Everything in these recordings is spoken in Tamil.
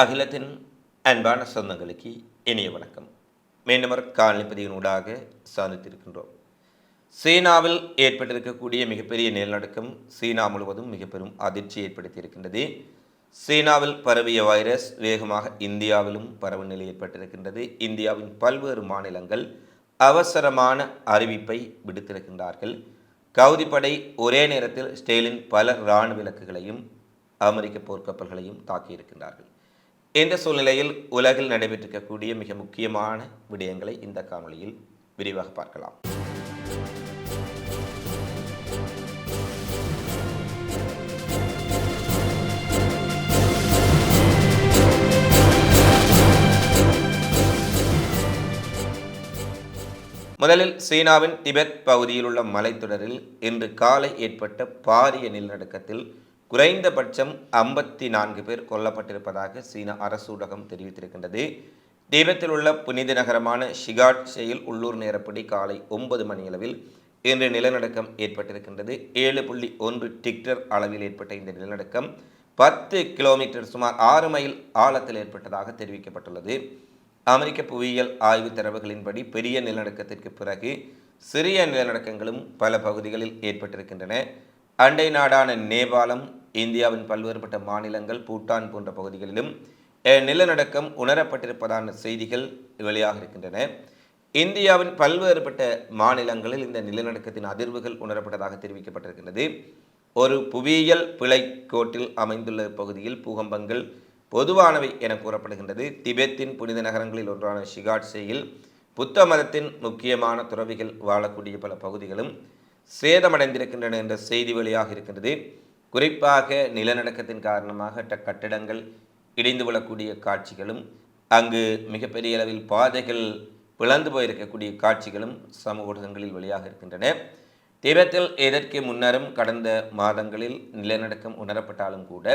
அகிலத்தின் அன்பான சொந்தங்களுக்கு இனிய வணக்கம். மீண்டும் காலனிப்பதியினூடாக சாதித்திருக்கின்றோம் சீனாவில் ஏற்பட்டிருக்கக்கூடிய மிகப்பெரிய நிலநடுக்கம் சீனா முழுவதும் மிக பெரும் அதிர்ச்சி ஏற்படுத்தியிருக்கின்றது. சீனாவில் பரவிய வைரஸ் வேகமாக இந்தியாவிலும் பரவும் நிலை ஏற்பட்டிருக்கின்றது. இந்தியாவின் பல்வேறு மாநிலங்கள் அவசரமான அறிவிப்பை விடுத்திருக்கின்றார்கள். கவுதிப்படை ஒரே நேரத்தில் ஸ்டெயிலின் பல இராணுவ இலக்குகளையும் அமெரிக்க போர்க்கப்பல்களையும் தாக்கியிருக்கின்றார்கள். இந்த சூழ்நிலையில் உலகில் நடைபெற்றிருக்கக்கூடிய மிக முக்கியமான விடயங்களை இந்த காணொலியில் விரிவாக பார்க்கலாம். முதலில் சீனாவின் திபெத் பகுதியில் உள்ள மலைத்தொடரில் இன்று காலை ஏற்பட்ட பாரிய நிலநடுக்கத்தில் குறைந்தபட்சம் ஐம்பத்தி நான்கு பேர் கொல்லப்பட்டிருப்பதாக சீன அரசு ஊடகம் தெரிவித்திருக்கின்றது. தீபத்தில் உள்ள புனித நகரமான ஷிகாட் ஷெயில் உள்ளூர் நேரப்படி காலை ஒன்பது மணியளவில் இன்று நிலநடுக்கம் ஏற்பட்டிருக்கின்றது. ஏழு புள்ளி ஒன்று டிக்டர் அளவில் ஏற்பட்ட இந்த நிலநடுக்கம் பத்து கிலோமீட்டர் சுமார் ஆறு மைல் ஆழத்தில் ஏற்பட்டதாக தெரிவிக்கப்பட்டுள்ளது. அமெரிக்க புவியியல் ஆய்வு தரவுகளின்படி பெரிய நிலநடுக்கத்திற்கு பிறகு சிறிய நிலநடுக்கங்களும் பல பகுதிகளில் ஏற்பட்டிருக்கின்றன. அண்டை நாடான நேபாளம் இந்தியாவின் பல்வேறுபட்ட மாநிலங்கள் பூட்டான் போன்ற பகுதிகளிலும் நிலநடுக்கம் உணரப்பட்டிருப்பதான செய்திகள் வெளியாக இருக்கின்றன. இந்தியாவின் பல்வேறுபட்ட மாநிலங்களில் இந்த நிலநடுக்கத்தின் அதிர்வுகள் உணரப்பட்டதாக தெரிவிக்கப்பட்டிருக்கின்றது. ஒரு புவியியல் பிழைக்கோட்டில் அமைந்துள்ள பகுதியில் பூகம்பங்கள் பொதுவானவை என கூறப்படுகின்றது. திபெத்தின் புனித நகரங்களில் ஒன்றான ஷிகாட்சேயில் புத்த மதத்தின் முக்கியமான துறவிகள் வாழக்கூடிய பல பகுதிகளும் சேதமடைந்திருக்கின்றன என்ற செய்தி வெளியாக இருக்கின்றது. குறிப்பாக நிலநடுக்கத்தின் காரணமாக கட்டடங்கள் இடிந்து விழக்கூடிய காட்சிகளும் அங்கு மிகப்பெரிய அளவில் பாதைகள் பிளந்து போயிருக்கக்கூடிய காட்சிகளும் சமூக ஊடகங்களில் வெளியாக இருக்கின்றன. திபெத்தில் இதற்கு முன்னரும் கடந்த மாதங்களில் நிலநடுக்கம் உணரப்பட்டாலும் கூட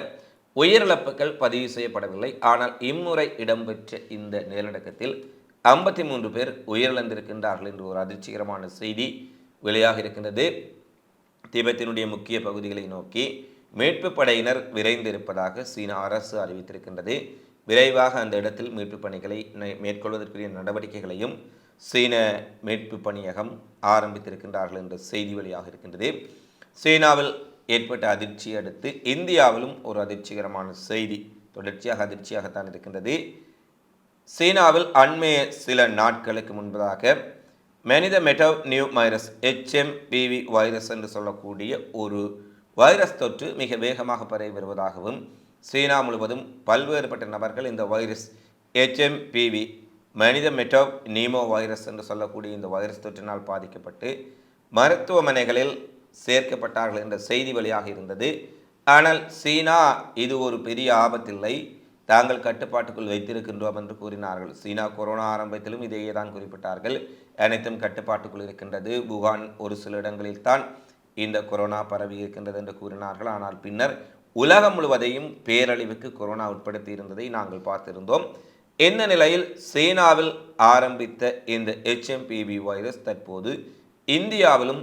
உயிரிழப்புகள் பதிவு செய்யப்படவில்லை. ஆனால் இம்முறை இடம்பெற்ற இந்த நிலநடுக்கத்தில் ஐம்பத்தி மூன்று பேர் உயிரிழந்திருக்கின்றார்கள் என்று ஒரு அதிர்ச்சிகரமான செய்தி வெளியாக இருக்கின்றது. திபெத்தினுடைய முக்கிய பகுதிகளை நோக்கி மீட்பு படையினர் விரைந்திருப்பதாக சீன அரசு அறிவித்திருக்கின்றது. விரைவாக அந்த இடத்தில் மீட்பு பணிகளை மேற்கொள்வதற்குரிய நடவடிக்கைகளையும் சீன மீட்பு பணியகம் ஆரம்பித்திருக்கின்றார்கள் என்ற செய்தி வெளியாக இருக்கின்றது. சீனாவில் ஏற்பட்ட அதிர்ச்சியை அடுத்து இந்தியாவிலும் ஒரு அதிர்ச்சிகரமான செய்தி தொடர்ச்சியாக அதிர்ச்சியாகத்தான் இருக்கின்றது. சீனாவில் அண்மைய சில நாட்களுக்கு முன்பதாக மனித மெட்டோ நியூ வைரஸ் HMPV வைரஸ் என்று சொல்லக்கூடிய ஒரு வைரஸ் தொற்று மிக வேகமாக பரவி வருவதாகவும் சீனா முழுவதும் பல்வேறுபட்ட நபர்கள் இந்த வைரஸ் ஹெச்எம்பிவி மனித மெட்டோ நீமோ வைரஸ் என்று சொல்லக்கூடிய இந்த வைரஸ் தொற்றினால் பாதிக்கப்பட்டு மருத்துவமனைகளில் சேர்க்கப்பட்டார்கள் என்ற செய்தி வழியாக இருந்தது. ஆனால் சீனா இது ஒரு பெரிய ஆபத்தில்லை. தாங்கள் கட்டுப்பாட்டுக்குள் வைத்திருக்கின்றோம் என்று கூறினார்கள். சீனா கொரோனா ஆரம்பத்திலும் இதையே தான் குறிப்பிட்டார்கள். அனைத்தும் கட்டுப்பாட்டுக்குள் இருக்கின்றது. வுகான் ஒரு சில இடங்களில் தான் இந்த கொரோனா பரவி இருக்கின்றது என்று கூறினார்கள். ஆனால் பின்னர் உலகம் முழுவதையும் பேரழிவுக்கு கொரோனா உட்படுத்தி இருந்ததை நாங்கள் பார்த்திருந்தோம். இந்த நிலையில் சீனாவில் ஆரம்பித்த இந்த ஹெச்எம்பிவி வைரஸ் தற்போது இந்தியாவிலும்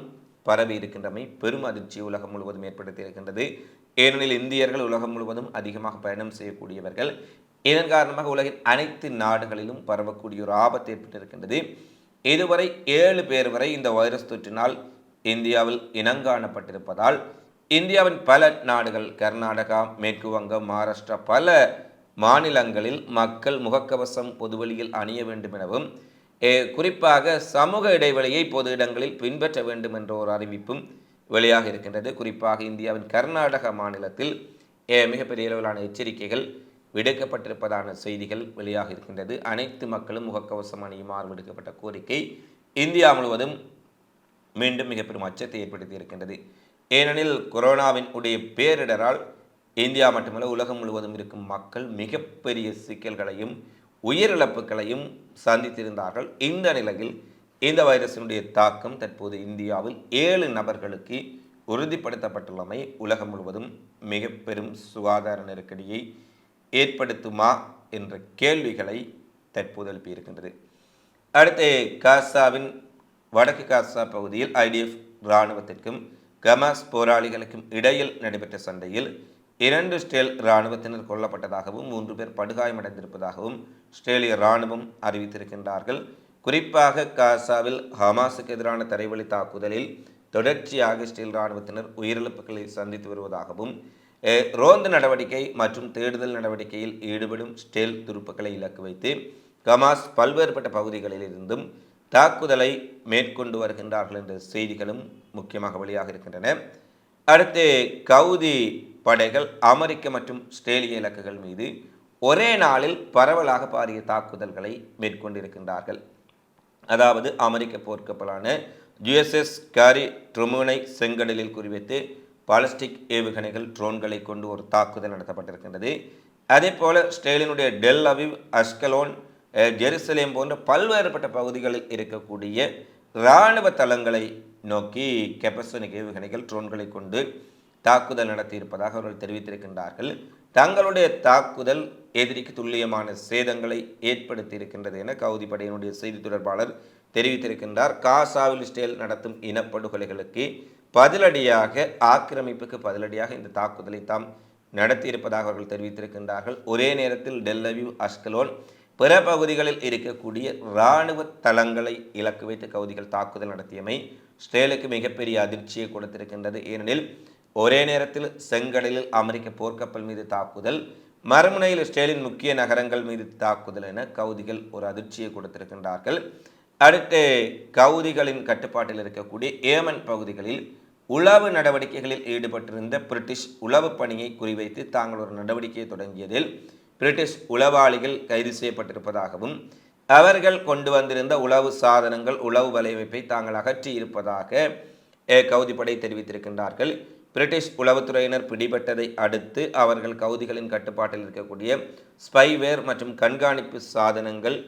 பரவி இருக்கின்றமை பெரும் அதிர்ச்சி உலகம் முழுவதும் ஏற்படுத்தி இருக்கின்றது. ஏனெனில் இந்தியர்கள் உலகம் முழுவதும் அதிகமாக பயணம் செய்யக்கூடியவர்கள். இதன் காரணமாக உலகின் அனைத்து நாடுகளிலும் பரவக்கூடிய ஒரு ஆபத்து ஏற்பட்டிருக்கின்றது. இதுவரை ஏழு பேர் வரை இந்த வைரஸ் தொற்றினால் இந்தியாவில் இனங்காணப்பட்டிருப்பதால் இந்தியாவின் பல நாடுகள் கர்நாடகா மேற்கு வங்கம் மகாராஷ்டிரா பல மாநிலங்களில் மக்கள் முகக்கவசம் பொதுவெளியில் அணிய வேண்டும் எனவும் குறிப்பாக சமூக இடைவெளியை பொது இடங்களில் பின்பற்ற வேண்டும் என்ற ஒரு அறிவிப்பும் வெளியாக இருக்கின்றது. குறிப்பாக இந்தியாவின் கர்நாடக மாநிலத்தில் மிகப்பெரிய அளவிலான எச்சரிக்கைகள் விடுக்கப்பட்டிருப்பதான செய்திகள் வெளியாக இருக்கின்றது. அனைத்து மக்களும் முகக்கவசம் அணியுமாறு விடுக்கப்பட்ட கோரிக்கை இந்தியா முழுவதும் மீண்டும் மிக பெரும் அச்சத்தை ஏற்படுத்தி இருக்கின்றது. ஏனெனில் கொரோனாவின் உடைய பேரிடரால் இந்தியா மட்டுமல்ல உலகம் முழுவதும் இருக்கும் மக்கள் மிகப்பெரிய சிக்கல்களையும் உயிரிழப்புகளையும் சந்தித்திருந்தார்கள். இந்த நிலையில் இந்த வைரஸினுடைய தாக்கம் தற்போது இந்தியாவில் ஏழு நபர்களுக்கு உறுதிப்படுத்தப்பட்டுள்ளமை உலகம் முழுவதும் மிக பெரும் சுகாதார நெருக்கடியை ஏற்படுத்துமா என்ற கேள்விகளை தற்போது எழுப்பியிருக்கின்றது. அடுத்து காசாவின் வடக்கு காசா பகுதியில் ஐடிஎஃப் இராணுவத்திற்கும் கமாஸ் போராளிகளுக்கும் இடையில் நடைபெற்ற சண்டையில் இரண்டு ஸ்டேல் இராணுவத்தினர் கொல்லப்பட்டதாகவும் மூன்று பேர் படுகாயமடைந்திருப்பதாகவும் ஸ்டேலிய இராணுவம் அறிவித்திருக்கின்றார்கள். குறிப்பாக காசாவில் ஹமாஸுக்கு எதிரான தரைவழி தாக்குதலில் தொடர்ச்சியாக இஸ்ரேல் இராணுவத்தினர் உயிரிழப்புகளை சந்தித்து வருவதாகவும் ரோந்து நடவடிக்கை மற்றும் தேடுதல் நடவடிக்கையில் ஈடுபடும் ஸ்டேல் துருப்புக்களை இலக்கு வைத்து கமாஸ் பல்வேறுபட்ட பகுதிகளில் இருந்தும் தாக்குதலை மேற்கொண்டு வருகின்றார்கள் என்ற செய்திகளும் முக்கியமாக வெளியாக இருக்கின்றன. அடுத்து கவுதி படைகள் அமெரிக்க மற்றும் ஆஸ்திரேலிய இலக்குகள் மீது ஒரே நாளில் பரவலாக பாரிய தாக்குதல்களை மேற்கொண்டிருக்கின்றார்கள். அதாவது அமெரிக்க போர்க்கப்பலான யுஎஸ்எஸ் காரி ட்ரொமுனை செங்கடலில் குறிவைத்து பாலிஸ்டிக் ஏவுகணைகள் ட்ரோன்களை கொண்டு ஒரு தாக்குதல் நடத்தப்பட்டிருக்கின்றது. அதே போல ஸ்ட்ரேலியனுடைய டெல் அவிவ் அஸ்கலோன் ஜெருசலேம் போன்ற பல்வேறுபட்ட பகுதிகளில் இருக்கக்கூடிய இராணுவ தளங்களை நோக்கி கெப்பசனிக் ஏவுகணைகள் ட்ரோன்களை கொண்டு தாக்குதல் நடத்தியிருப்பதாக அவர்கள் தெரிவித்திருக்கின்றார்கள். தங்களுடைய தாக்குதல் எதிரிக்கு துல்லியமான சேதங்களை ஏற்படுத்தி இருக்கின்றது என கவுதி படையினுடைய செய்தி தொடர்பாளர் தெரிவித்திருக்கின்றார். காசாவில் இஸ்ரேல் நடத்தும் இனப்படுகொலைகளுக்கு பதிலடியாக ஆக்கிரமிப்புக்கு பதிலடியாக இந்த தாக்குதலை தாம் நடத்தியிருப்பதாக அவர்கள் தெரிவித்திருக்கின்றார்கள். ஒரே நேரத்தில் டெல்லவியூ அஸ்கலோன் பிற பகுதிகளில் இருக்கக்கூடிய இராணுவ தளங்களை இலக்கு வைத்து கவுதிகள் தாக்குதல் நடத்தியமை இஸ்ரேலுக்கு மிகப்பெரிய அதிர்ச்சியை கொடுத்திருக்கின்றது. ஏனெனில் ஒரே நேரத்தில் செங்கடலில் அமெரிக்க போர்க்கப்பல் மீது தாக்குதல் மறுமுனையில் இஸ்ரேலின் முக்கிய நகரங்கள் மீது தாக்குதல் என கவுதிகள் ஒரு அதிர்ச்சியை கொடுத்திருக்கின்றார்கள். அடுத்து கவுதிகளின் கட்டுப்பாட்டில் இருக்கக்கூடிய ஏமன் பகுதிகளில் உளவு நடவடிக்கைகளில் ஈடுபட்டிருந்த பிரிட்டிஷ் உளவு பணியை குறிவைத்து தாங்கள் ஒரு நடவடிக்கையை தொடங்கியதில் பிரிட்டிஷ் உளவாளிகள் கைது செய்யப்பட்டிருப்பதாகவும் அவர்கள் கொண்டு வந்திருந்த உளவு சாதனங்கள் உளவு வலையமைப்பை தாங்கள் அகற்றி இருப்பதாக கவுதிப்படை தெரிவித்திருக்கின்றார்கள். பிரிட்டிஷ் உளவுத்துறையினர் பிடிபட்டதை அடுத்து அவர்கள் கவுதிகளின் கட்டுப்பாட்டில் இருக்கக்கூடிய ஸ்பைவேர் மற்றும் கண்காணிப்பு சாதனங்கள்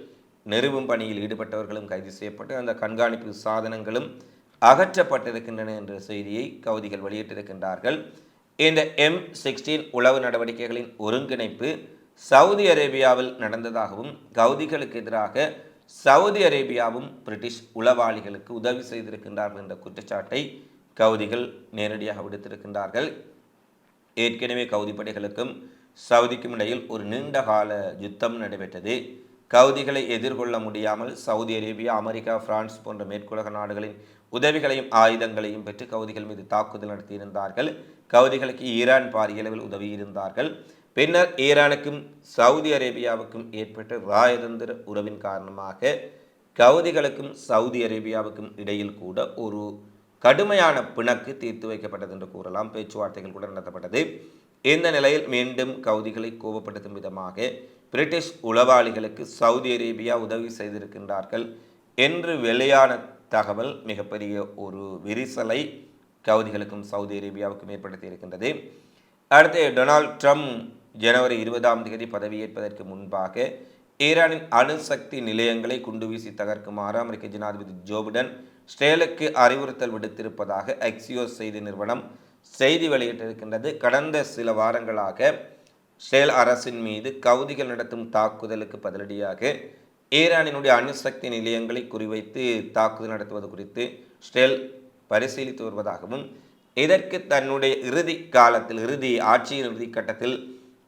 நிறுவும் பணியில் ஈடுபட்டவர்களும் கைது செய்யப்பட்டு அந்த கண்காணிப்பு சாதனங்களும் அகற்றப்பட்டிருக்கின்றன என்ற செய்தியை கவுதிகள் வெளியிட்டிருக்கின்றார்கள். இந்த எம் சிக்ஸ்டீன் உளவு நடவடிக்கைகளின் ஒருங்கிணைப்பு சவுதி அரேபியாவில் நடந்ததாகவும் கவுதிகளுக்கு எதிராக சவுதி அரேபியாவும் பிரிட்டிஷ் உளவாளிகளுக்கு உதவி செய்திருக்கின்றார்கள் என்ற குற்றச்சாட்டை கவுதிகள் நேரடியாக விடுத்திருக்கின்றார்கள். ஏற்கனவே கவுதி படைகளுக்கும் சவுதிக்கும் இடையில் ஒரு நீண்ட கால யுத்தம் நடைபெற்றது. கவுதிகளை எதிர்கொள்ள முடியாமல் சவுதி அரேபியா அமெரிக்கா பிரான்ஸ் போன்ற மேற்குலக நாடுகளின் உதவிகளையும் ஆயுதங்களையும் பெற்று கவுதிகள் மீது தாக்குதல் நடத்தியிருந்தார்கள். கவுதிகளுக்கு ஈரான் பாரிய அளவில் உதவியிருந்தார்கள். பின்னர் ஈரானுக்கும் சவுதி அரேபியாவுக்கும் ஏற்பட்ட ராயதந்திர உறவின் காரணமாக கவுதிகளுக்கும் சவுதி அரேபியாவுக்கும் இடையில் கூட ஒரு கடுமையான பிணக்கு தீர்த்து வைக்கப்பட்டது என்று கூறலாம். பேச்சுவார்த்தைகள் கூட நடத்தப்பட்டது. இந்த நிலையில் மீண்டும் கவுதிகளை கோபப்படுத்தும் விதமாக பிரிட்டிஷ் உளவாளிகளுக்கு சவுதி அரேபியா உதவி செய்திருக்கின்றார்கள் என்று வெளியான தகவல் மிகப்பெரிய ஒரு விரிசலை கவுதிகளுக்கும் சவுதி அரேபியாவுக்கும் ஏற்படுத்தி இருக்கின்றது. அடுத்து டொனால்ட் ட்ரம்ப் ஜனவரி இருபதாம் தேதி பதவியேற்பதற்கு முன்பாக ஈரானின் அணுசக்தி நிலையங்களை குண்டு வீசி தகர்க்குமாறு அமெரிக்க ஜனாதிபதி ஜோ பிடன் ஸ்டேலுக்கு அறிவுறுத்தல் விடுத்திருப்பதாக எக்ஸியோஸ் செய்தி நிறுவனம் செய்தி வெளியிட்டிருக்கின்றது. கடந்த சில வாரங்களாக ஸ்டேல் அரசின் மீது கவுதிகள் நடத்தும் தாக்குதலுக்கு பதிலடியாக ஈரானினுடைய அணுசக்தி நிலையங்களை குறிவைத்து தாக்குதல் நடத்துவது குறித்து ஸ்டேல் பரிசீலித்து வருவதாகவும் இதற்கு தன்னுடைய இறுதி காலத்தில் இறுதி ஆட்சியின் இறுதி கட்டத்தில்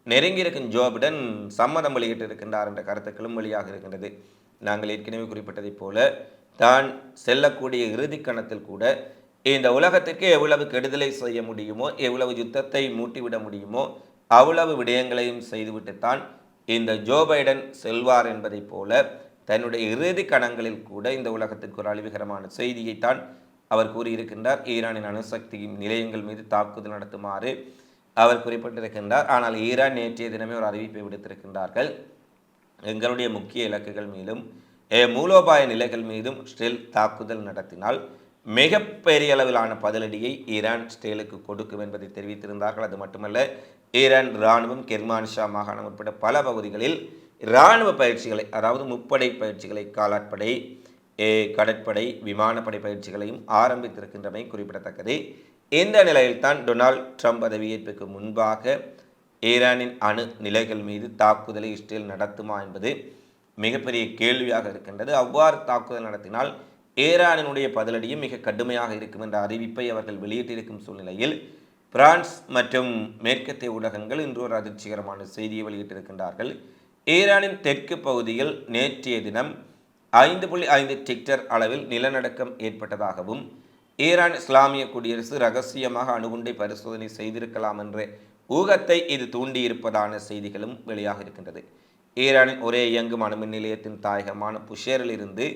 நெருங்கியிருக்கும் ஜோ பிடன் சம்மதம் வெளியிட்டிருக்கின்றார் என்ற கருத்துக்களும் வெளியாக இருக்கின்றது. நாங்கள் ஏற்கனவே குறிப்பிட்டதைப் போல தான் செல்லக்கூடிய இறுதி கணத்தில் கூட இந்த உலகத்திற்கு எவ்வளவு கெடுதலை செய்ய முடியுமோ எவ்வளவு யுத்தத்தை மூட்டிவிட முடியுமோ அவ்வளவு விடயங்களையும் செய்துவிட்டுத்தான் இந்த ஜோ பைடன் செல்வார் என்பதைப் போல தன்னுடைய இறுதி கணங்களில் கூட இந்த உலகத்திற்கு ஒரு அழிவுகரமான செய்தியைத்தான் அவர் கூறியிருக்கின்றார். ஈரானின் அணுசக்தி நிலையங்கள் மீது தாக்குதல் நடத்துமாறு அவர் குறிப்பிட்டிருக்கின்றார். ஆனால் ஈரான் நேற்றைய தினமே ஒரு அறிவிப்பை விடுத்திருக்கின்றார்கள். எங்களுடைய முக்கிய இலக்குகள் மீதும் மூலோபாய நிலைகள் மீதும் ஸ்டெல் தாக்குதல் நடத்தினால் மிகப்பெரிய அளவிலான பதிலடியை ஈரான் ஸ்டேலுக்கு கொடுக்கும் என்பதை தெரிவித்திருந்தார்கள். அது மட்டுமல்ல ஈரான் இராணுவம் கெர்மான்ஷா மாகாணம் உட்பட பல பகுதிகளில் இராணுவ பயிற்சிகளை அதாவது முப்படை பயிற்சிகளை காலாட்படை கடற்படை விமானப்படை பயிற்சிகளையும் ஆரம்பித்திருக்கின்றமை குறிப்பிடத்தக்கது. இந்த நிலையில்தான் டொனால்ட் ட்ரம்ப் பதவியேற்புக்கு முன்பாக ஈரானின் அணு நிலைகள் மீது தாக்குதலை இஸ்ரேல் நடத்துமா என்பது மிகப்பெரிய கேள்வியாக இருக்கின்றது. அவ்வாறு தாக்குதல் நடத்தினால் ஈரானினுடைய பதிலடியும் மிக கடுமையாக இருக்கும் என்ற அறிவிப்பை அவர்கள் வெளியிட்டிருக்கும் சூழ்நிலையில் பிரான்ஸ் மற்றும் மேற்கத்திய ஊடகங்கள் இன்று ஒரு அதிர்ச்சிகரமான செய்தியை வெளியிட்டிருக்கின்றார்கள். ஈரானின் தெற்கு பகுதியில் நேற்றைய தினம் ஐந்து புள்ளி ஐந்து டிக்டர் அளவில் நிலநடுக்கம் ஏற்பட்டதாகவும் ஈரான் இஸ்லாமிய குடியரசு ரகசியமாக அணுகுண்டை பரிசோதனை செய்திருக்கலாம் என்ற ஊகத்தை இது தூண்டியிருப்பதான செய்திகளும் வெளியாக இருக்கின்றது. ஈரானின் ஒரே இயங்கும் அணுமின் நிலையத்தின் தாயகமான புஷேரிலிருந்து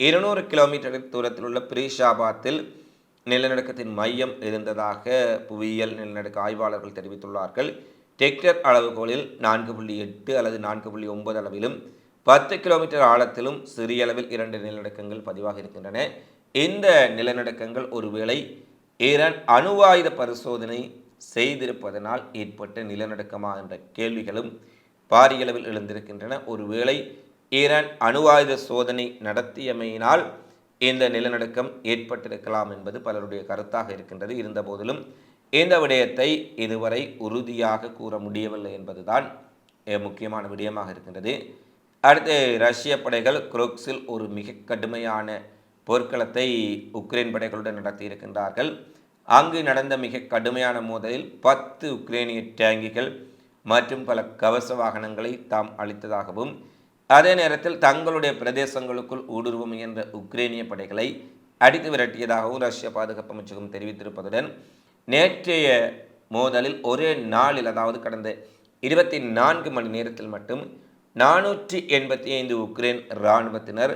இருநூறு கிலோமீட்டர் தூரத்தில் உள்ள பிரீஷாபாத்தில் நிலநடுக்கத்தின் மையம் இருந்ததாக புவியியல் நிலநடுக்க ஆய்வாளர்கள் தெரிவித்துள்ளார்கள். டெக்டர் அளவுகோலில் நான்கு புள்ளி எட்டு அல்லது நான்கு புள்ளி ஒன்பது அளவிலும் பத்து கிலோமீட்டர் ஆழத்திலும் சிறிய அளவில் இரண்டு நிலநடுக்கங்கள் பதிவாக இருக்கின்றன. இந்த நிலநடுக்கங்கள் ஒருவேளை ஈரான் அணுவாயுத பரிசோதனை செய்திருப்பதனால் ஏற்பட்ட நிலநடுக்கமா என்ற கேள்விகளும் பாரிய அளவில் எழுந்திருக்கின்றன. ஒருவேளை ஈரான் அணுவாயுத சோதனை நடத்தியமையினால் இந்த நிலநடுக்கம் ஏற்பட்டிருக்கலாம் என்பது பலருடைய கருத்தாக இருக்கின்றது. இருந்தபோதிலும் இந்த விடயத்தை இதுவரை உறுதியாக கூற முடியவில்லை என்பதுதான் மிக முக்கியமான விடயமாக இருக்கின்றது. அடுத்து ரஷ்ய படைகள் குரோக்ஸில் ஒரு மிக கடுமையான போர்க்களத்தை உக்ரைன் படைகளுடன் நடத்தியிருக்கின்றார்கள். அங்கு நடந்த மிக கடுமையான மோதலில் பத்து உக்ரைனிய டேங்கிகள் மற்றும் பல கவச வாகனங்களை தாம் அளித்ததாகவும் அதே நேரத்தில் தங்களுடைய பிரதேசங்களுக்குள் ஊடுருவ முயன்ற உக்ரைனிய படைகளை அடித்து விரட்டியதாகவும் ரஷ்ய பாதுகாப்பு அமைச்சகம் தெரிவித்திருப்பதுடன் நேற்றைய மோதலில் ஒரே நாளில் அதாவது கடந்த இருபத்தி நான்கு மணி நேரத்தில் மட்டும் நானூற்றி எண்பத்தி ஐந்து உக்ரைன் இராணுவத்தினர்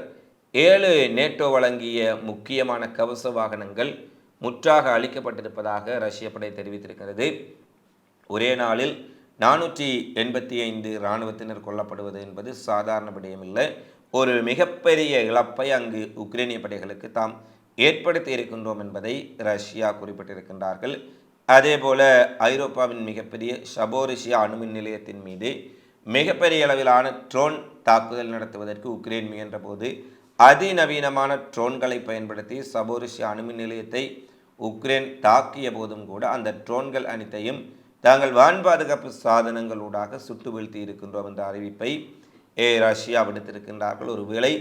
ஏழு நேட்டோ வழங்கிய முக்கியமான கவச வாகனங்கள் முற்றாக அளிக்கப்பட்டிருப்பதாக ரஷ்ய படை தெரிவித்திருக்கிறது. ஒரே நாளில் நானூற்றி எண்பத்தி ஐந்து இராணுவத்தினர் கொல்லப்படுவது என்பது சாதாரண விடயமில்லை. ஒரு மிகப்பெரிய இழப்பை அங்கு உக்ரைனிய படைகளுக்கு தாம் ஏற்படுத்தி இருக்கின்றோம் என்பதை ரஷ்யா குறிப்பிட்டிருக்கின்றார்கள். அதே போல ஐரோப்பாவின் மிகப்பெரிய ஷபோரிஷியா அணுமின் நிலையத்தின் மீது மிகப்பெரிய அளவிலான ட்ரோன் தாக்குதல் நடத்துவதற்கு உக்ரைன் முயன்றபோது அதிநவீனமான ட்ரோன்களை பயன்படுத்தி சபோரிஷிய அணுமின் நிலையத்தை உக்ரைன் தாக்கிய போதும் கூட அந்த ட்ரோன்கள் அனைத்தையும் தாங்கள் வான் பாதுகாப்பு சாதனங்களூடாக சுட்டு வீழ்த்தி இருக்கின்றோம் என்ற அறிவிப்பை ஏ ரஷ்யா விடுத்திருக்கின்றார்கள். ஒருவேளை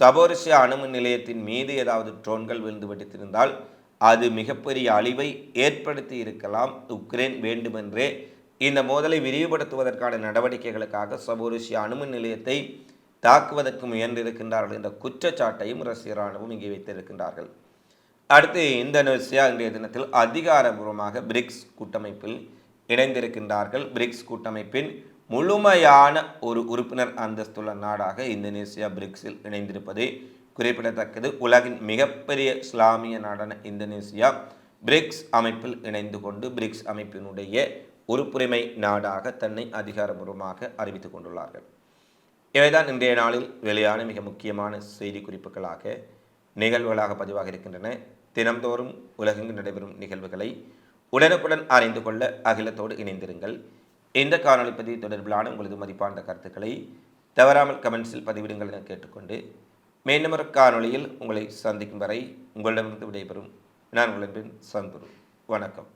சபோரிஷியா அணுமின் நிலையத்தின் மீது ஏதாவது ட்ரோன்கள் விழுந்து வெடித்திருந்தால் அது மிகப்பெரிய அழிவை ஏற்படுத்தி இருக்கலாம். உக்ரைன் வேண்டுமென்றே இந்த மோதலை விரிவுபடுத்துவதற்கான நடவடிக்கைகளுக்காக சபோரிஷியா அணுமின் நிலையத்தை தாக்குவதற்கு முயன்றிருக்கின்றார்கள் என்ற குற்றச்சாட்டையும் ரஷ்ய இராணுவம் இங்கே வைத்திருக்கின்றார்கள். அடுத்து இந்தோனேசியா இன்றைய தினத்தில் அதிகாரபூர்வமாக பிரிக்ஸ் கூட்டமைப்பில் இணைந்திருக்கின்றார்கள். பிரிக்ஸ் கூட்டமைப்பின் முழுமையான ஒரு உறுப்பினர் அந்தஸ்துள்ள நாடாக இந்தோனேசியா பிரிக்ஸில் இணைந்திருப்பது குறிப்பிடத்தக்கது. உலகின் மிகப்பெரிய இஸ்லாமிய நாடான இந்தோனேசியா பிரிக்ஸ் அமைப்பில் இணைந்து கொண்டு பிரிக்ஸ் அமைப்பினுடைய உறுப்புரிமை நாடாக தன்னை அதிகாரபூர்வமாக அறிவித்துக் கொண்டுள்ளார்கள். இவைதான் இன்றைய நாளில் வெளியான மிக முக்கியமான செய்தி குறிப்புகளாக நிகழ்வுகளாக பதிவாக இருக்கின்றன. தினம்தோறும் உலகெங்கு நடைபெறும் நிகழ்வுகளை உடனுக்குடன் அறிந்து கொள்ள அகிலத்தோடு இணைந்திருங்கள். இந்த காணொலி பதிவு தொடர்பிலான உங்களது மதிப்பான கருத்துக்களை தவறாமல் கமெண்ட்ஸில் பதிவிடுங்கள் என கேட்டுக்கொண்டு மீண்டும் ஒரு காணொலியில் உங்களை சந்திக்கும் வரை உங்களிடமிருந்து விடைபெறும். நான் உங்களின் சந்துரு. வணக்கம்.